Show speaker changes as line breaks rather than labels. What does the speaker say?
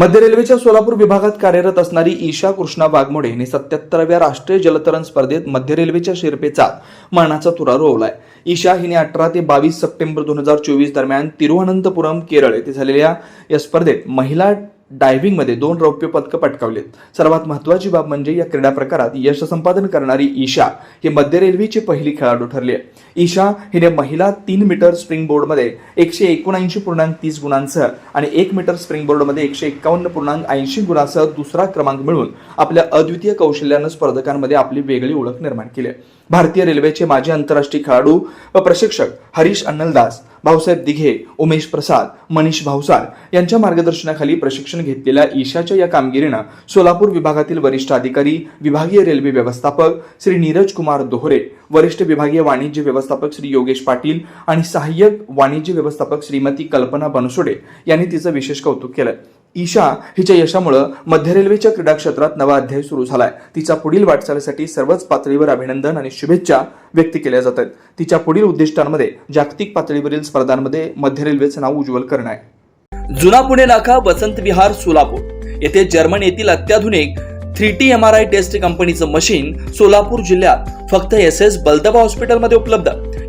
मध्य रेल्वेच्या सोलापूर विभागात कार्यरत असणारी ईशा कृष्णा वाघमोडे यांनी सत्याहत्तराव्या राष्ट्रीय जलतरण स्पर्धेत मध्य रेल्वेच्या शिरपेचा मानाचा तुरा रोवलाय. ईशा हिने अठरा ते बावीस सप्टेंबर दोन हजार चोवीस दरम्यान तिरुवनंतपुरम केरळ येथे झालेल्या या स्पर्धेत महिला डायव्हिंगमध्ये दोन रौप्य पदकं पटकावलीत. सर्वात महत्वाची बाब म्हणजे या क्रीडा प्रकारात यश संपादन करणारी ईशा ही मध्य रेल्वेची पहिली खेळाडू ठरली आहे ईशा हिने महिला तीन मीटर स्प्रिंग बोर्डमध्ये एकशे एकोणऐंशी पूर्णांक तीस गुणांसह आणि एक मीटर स्प्रिंग बोर्डमध्ये एकशे एकावन्न पूर्णांक ऐंशी गुणांसह दुसरा क्रमांक मिळून आपल्या अद्वितीय कौशल्यानं स्पर्धकांमध्ये आपली वेगळी ओळख निर्माण केली भारतीय रेल्वेचे माजी आंतरराष्ट्रीय खेळाडू व प्रशिक्षक हरीश अन्नलदास भाऊसाहेब दिघे उमेश प्रसाद मनीष भावसार यांच्या मार्गदर्शनाखाली प्रशिक्षण घेतलेल्या ईशाच्या या कामगिरीनं सोलापूर विभागातील वरिष्ठ अधिकारी विभागीय रेल्वे व्यवस्थापक श्री नीरज कुमार दोहरे वरिष्ठ विभागीय वाणिज्य व्यवस्थापक श्री योगेश पाटील आणि सहाय्यक वाणिज्य व्यवस्थापक श्रीमती कल्पना बनसोडे यांनी तिचं विशेष कौतुक केलं. ईशा हिच्या यशामुळं मध्य रेल्वेच्या क्रीडा क्षेत्रात नवा अध्याय सुरू झालाय. तिच्या पुढील वाटचालीसाठी सर्वच पातळीवर अभिनंदन आणि शुभेच्छा व्यक्त केल्या जात आहेत तिच्या पुढील उद्दिष्टांमध्ये जागतिक पातळीवरील स्पर्धांमध्ये मध्य रेल्वेचं नाव उज्ज्वल करणं आहे.
जुना पुणे नाका वसंत विहार सोलापूर. येथे जर्मन येथील अत्याधुनिक three T M R I test कंपनीचं मशीन सोलापूर जिल्ह्यात फक्त एस एस बलदबा हॉस्पिटलमध्ये उपलब्ध.